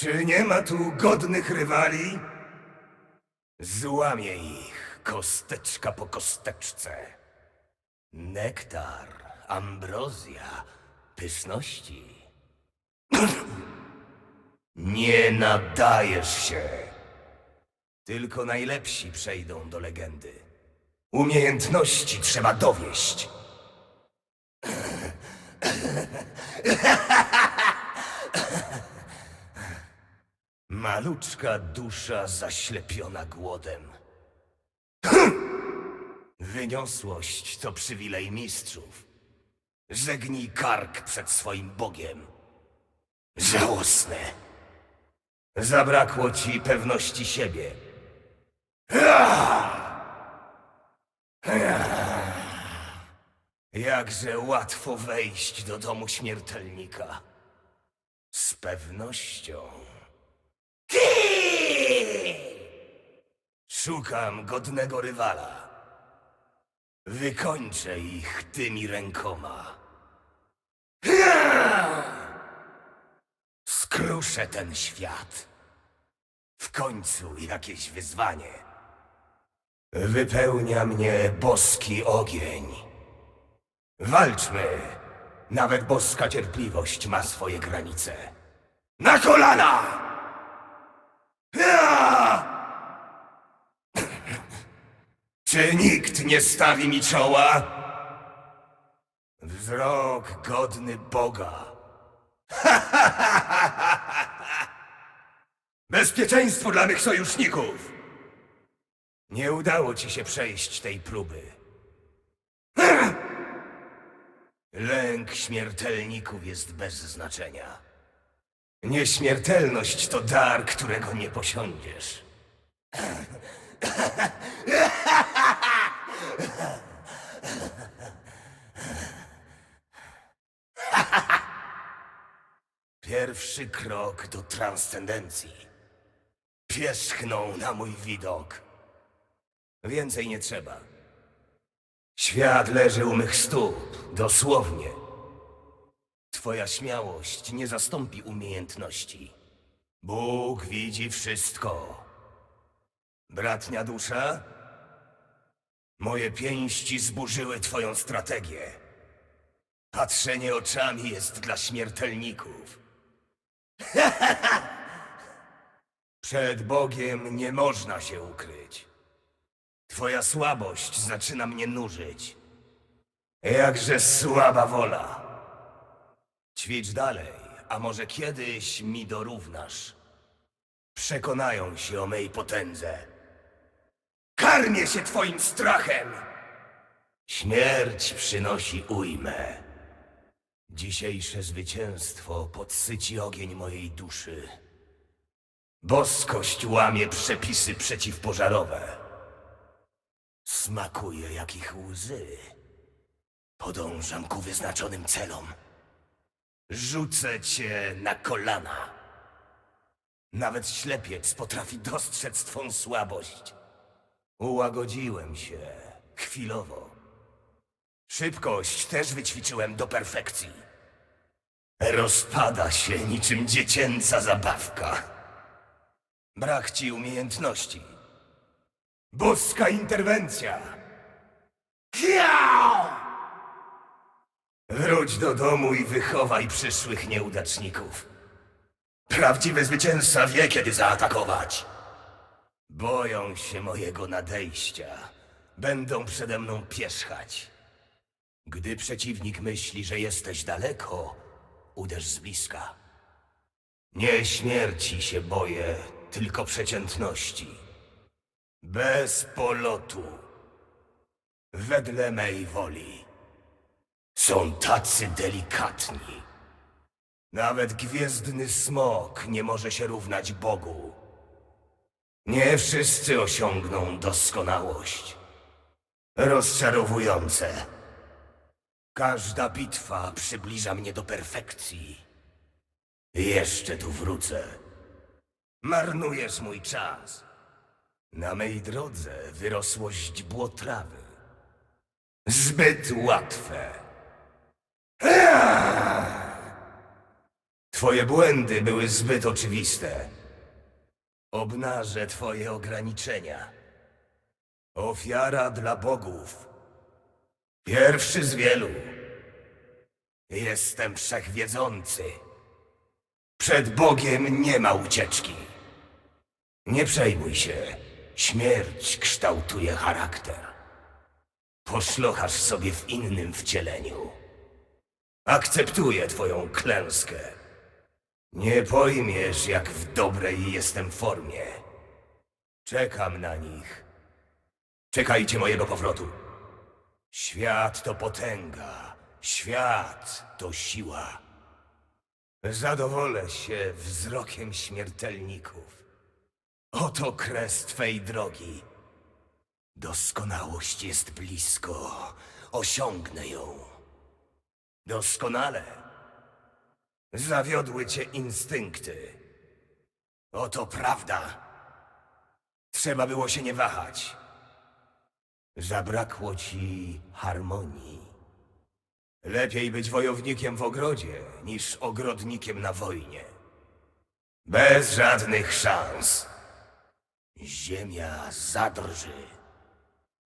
Czy nie ma tu godnych rywali? Złamię ich, kosteczka po kosteczce. Nektar, ambrozja, pyszności. Nie nadajesz się. Tylko najlepsi przejdą do legendy. Umiejętności trzeba dowieść. Maluczka dusza zaślepiona głodem. Wyniosłość to przywilej mistrzów. Żegnij kark przed swoim Bogiem. Żałosne. Zabrakło ci pewności siebie. Jakże łatwo wejść do domu śmiertelnika. Z pewnością. Szukam godnego rywala. Wykończę ich tymi rękoma. Skruszę ten świat. W końcu jakieś wyzwanie. Wypełnia mnie boski ogień. Walczmy. Nawet boska cierpliwość ma swoje granice. Na kolana! Czy nikt nie stawi mi czoła? Wzrok godny Boga. Bezpieczeństwo dla mych sojuszników! Nie udało ci się przejść tej próby. Lęk śmiertelników jest bez znaczenia. Nieśmiertelność to dar, którego nie posiądziesz. Pierwszy krok do transcendencji. Pierzchnął na mój widok. Więcej nie trzeba. Świat leży u mych stóp, dosłownie. Twoja śmiałość nie zastąpi umiejętności. Bóg widzi wszystko. Bratnia dusza? Moje pięści zburzyły twoją strategię. Patrzenie oczami jest dla śmiertelników. Przed Bogiem nie można się ukryć. Twoja słabość zaczyna mnie nużyć. Jakże słaba wola. Ćwicz dalej, a może kiedyś mi dorównasz. Przekonają się o mej potędze. Karmię się twoim strachem! Śmierć przynosi ujmę. Dzisiejsze zwycięstwo podsyci ogień mojej duszy. Boskość łamie przepisy przeciwpożarowe. Smakuje jak ich łzy. Podążam ku wyznaczonym celom. Rzucę cię na kolana. Nawet ślepiec potrafi dostrzec twą słabość. Ułagodziłem się chwilowo. Szybkość też wyćwiczyłem do perfekcji. Rozpada się niczym dziecięca zabawka. Brak ci umiejętności. Boska interwencja! Kiau! Wróć do domu i wychowaj przyszłych nieudaczników. Prawdziwy zwycięzca wie, kiedy zaatakować. Boją się mojego nadejścia. Będą przede mną pierzchać. Gdy przeciwnik myśli, że jesteś daleko, uderz z bliska. Nie śmierci się boję, tylko przeciętności. Bez polotu. Wedle mej woli. Są tacy delikatni. Nawet gwiezdny smok nie może się równać Bogu. Nie wszyscy osiągną doskonałość. Rozczarowujące. Każda bitwa przybliża mnie do perfekcji. Jeszcze tu wrócę. Marnujesz mój czas. Na mej drodze wyrosło źdźbło trawy. Zbyt łatwe. Twoje błędy były zbyt oczywiste. Obnażę twoje ograniczenia. Ofiara dla bogów. Pierwszy z wielu. Jestem wszechwiedzący. Przed Bogiem nie ma ucieczki. Nie przejmuj się. Śmierć kształtuje charakter. Poszlochasz sobie w innym wcieleniu. Akceptuję twoją klęskę. Nie pojmiesz, jak w dobrej jestem formie. Czekam na nich. Czekajcie mojego powrotu. Świat to potęga. Świat to siła. Zadowolę się wzrokiem śmiertelników. Oto kres twej drogi. Doskonałość jest blisko. Osiągnę ją. Doskonale. Zawiodły cię instynkty. Oto prawda. Trzeba było się nie wahać. Zabrakło ci harmonii. Lepiej być wojownikiem w ogrodzie, niż ogrodnikiem na wojnie. Bez żadnych szans. Ziemia zadrży.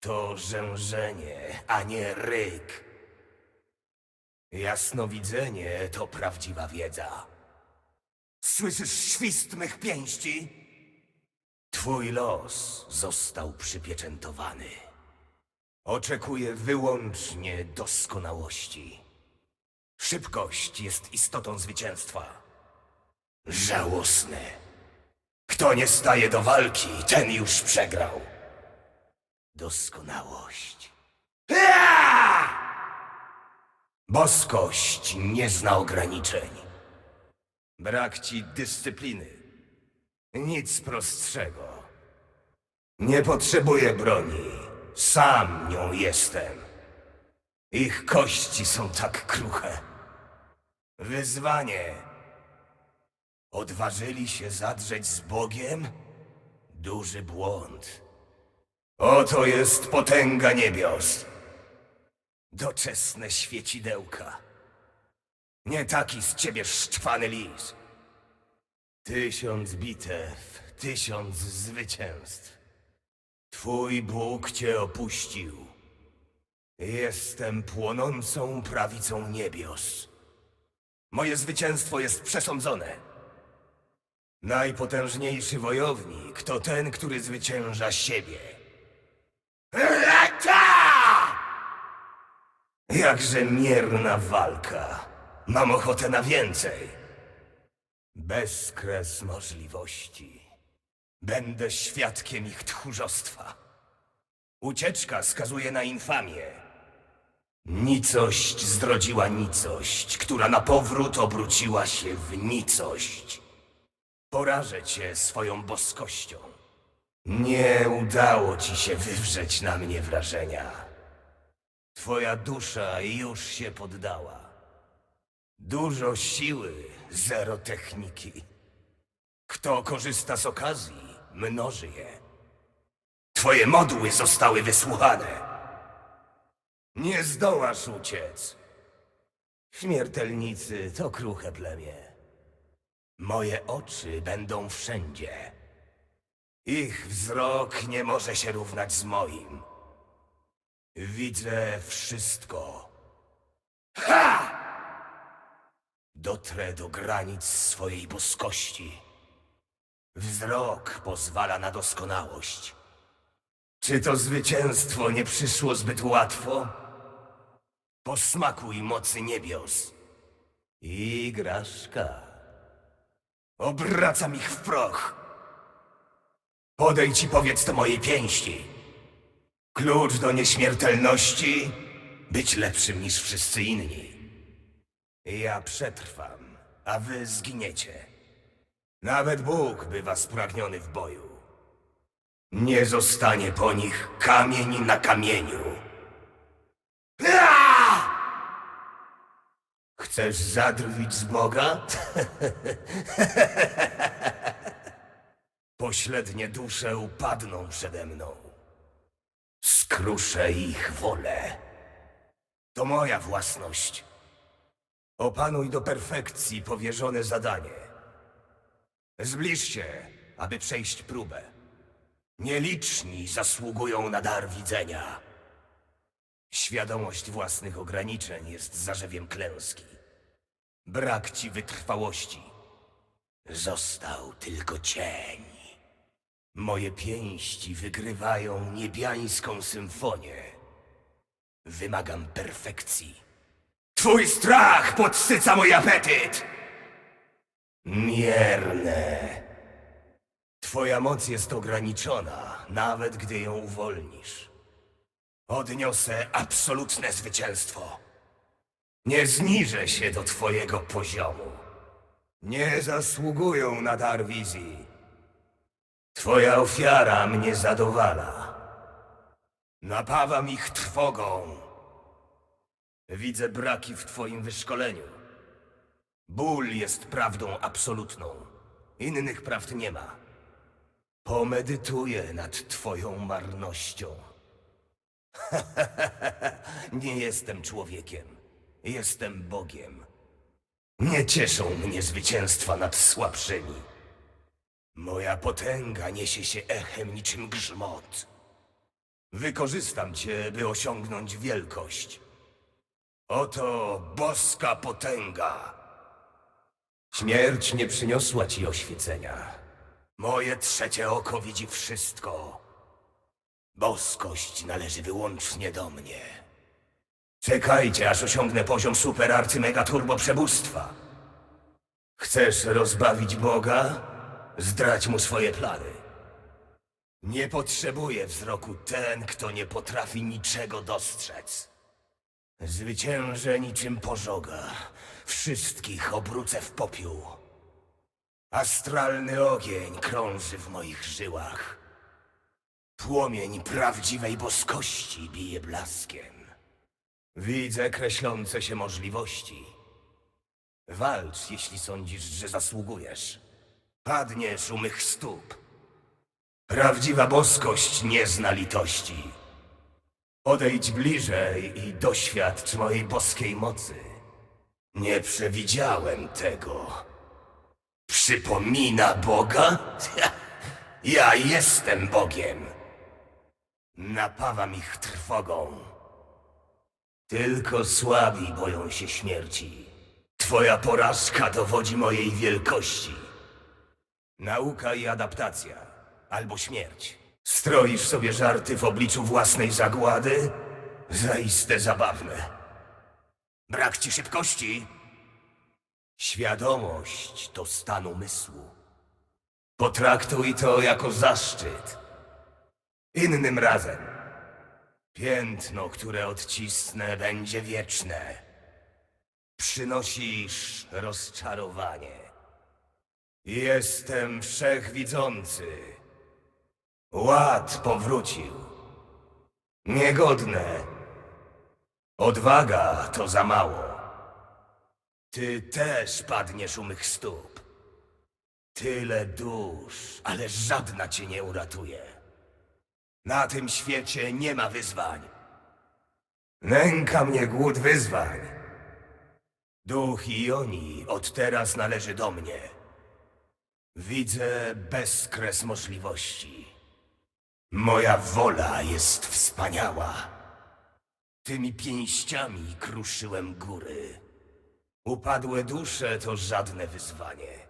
To rzężenie, a nie ryk. Jasnowidzenie to prawdziwa wiedza. Słyszysz świst mych pięści? Twój los został przypieczętowany. Oczekuję wyłącznie doskonałości. Szybkość jest istotą zwycięstwa. Żałosne. Kto nie staje do walki, ten już przegrał. Doskonałość. Ea! Boskość nie zna ograniczeń. Brak ci dyscypliny. Nic prostszego. Nie potrzebuję broni. Sam nią jestem. Ich kości są tak kruche. Wyzwanie. Odważyli się zadrzeć z Bogiem? Duży błąd. Oto jest potęga niebios. Doczesne świecidełka. Nie taki z ciebie szczwany lis. Tysiąc bitew, tysiąc zwycięstw. Twój Bóg cię opuścił. Jestem płonącą prawicą niebios. Moje zwycięstwo jest przesądzone. Najpotężniejszy wojownik to ten, który zwycięża siebie. Jakże mierna walka. Mam ochotę na więcej. Bezkres możliwości. Będę świadkiem ich tchórzostwa. Ucieczka skazuje na infamię. Nicość zdrodziła nicość, która na powrót obróciła się w nicość. Porażę cię swoją boskością. Nie udało ci się wywrzeć na mnie wrażenia. Twoja dusza już się poddała. Dużo siły, zero techniki. Kto korzysta z okazji, mnoży je. Twoje modły zostały wysłuchane. Nie zdołasz uciec. Śmiertelnicy to kruche plemię. Moje oczy będą wszędzie. Ich wzrok nie może się równać z moim. Widzę wszystko. Ha! Dotrę do granic swojej boskości. Wzrok pozwala na doskonałość. Czy to zwycięstwo nie przyszło zbyt łatwo? Posmakuj mocy niebios. Igraszka. Obracam ich w proch. Podejdź i powiedz to mojej pięści. Klucz do nieśmiertelności? Być lepszym niż wszyscy inni. Ja przetrwam, a wy zginiecie. Nawet Bóg bywa spragniony w boju. Nie zostanie po nich kamień na kamieniu. Chcesz zadrwić z Boga? Pośrednie dusze upadną przede mną. Skruszę ich wolę. To moja własność. Opanuj do perfekcji powierzone zadanie. Zbliż się, aby przejść próbę. Nieliczni zasługują na dar widzenia. Świadomość własnych ograniczeń jest zarzewiem klęski. Brak ci wytrwałości. Został tylko cień. Moje pięści wygrywają niebiańską symfonię. Wymagam perfekcji. Twój strach podsyca mój apetyt! Mierne. Twoja moc jest ograniczona, nawet gdy ją uwolnisz. Odniosę absolutne zwycięstwo. Nie zniżę się do twojego poziomu. Nie zasługują na dar wizji. Twoja ofiara mnie zadowala. Napawam ich trwogą. Widzę braki w twoim wyszkoleniu. Ból jest prawdą absolutną. Innych prawd nie ma. Pomedytuję nad twoją marnością. nie jestem człowiekiem. Jestem Bogiem. Nie cieszą mnie zwycięstwa nad słabszymi. Moja potęga niesie się echem niczym grzmot. Wykorzystam cię, by osiągnąć wielkość. Oto boska potęga. Śmierć nie przyniosła ci oświecenia. Moje trzecie oko widzi wszystko. Boskość należy wyłącznie do mnie. Czekajcie, aż osiągnę poziom super arcy mega turbo przebóstwa. Chcesz rozbawić Boga? Zdrać mu swoje plany. Nie potrzebuje wzroku ten, kto nie potrafi niczego dostrzec. Zwyciężę niczym pożoga. Wszystkich obrócę w popiół. Astralny ogień krąży w moich żyłach. Płomień prawdziwej boskości bije blaskiem. Widzę kreślące się możliwości. Walcz, jeśli sądzisz, że zasługujesz. Padniesz u mych stóp. Prawdziwa boskość nie zna litości. Odejdź bliżej i doświadcz mojej boskiej mocy. Nie przewidziałem tego. Przypomina Boga? Ja jestem Bogiem. Napawam ich trwogą. Tylko słabi boją się śmierci. Twoja porażka dowodzi mojej wielkości. Nauka i adaptacja, albo śmierć. Stroisz sobie żarty w obliczu własnej zagłady? Zaiste zabawne. Brak ci szybkości? Świadomość to stan umysłu. Potraktuj to jako zaszczyt. Innym razem. Piętno, które odcisnę, będzie wieczne. Przynosisz rozczarowanie. Jestem wszechwidzący. Ład powrócił. Niegodne. Odwaga to za mało. Ty też padniesz u mych stóp. Tyle dusz, ale żadna cię nie uratuje. Na tym świecie nie ma wyzwań. Nęka mnie głód wyzwań. Duch Ioni od teraz należy do mnie. Widzę bezkres możliwości. Moja wola jest wspaniała. Tymi pięściami kruszyłem góry. Upadłe dusze to żadne wyzwanie.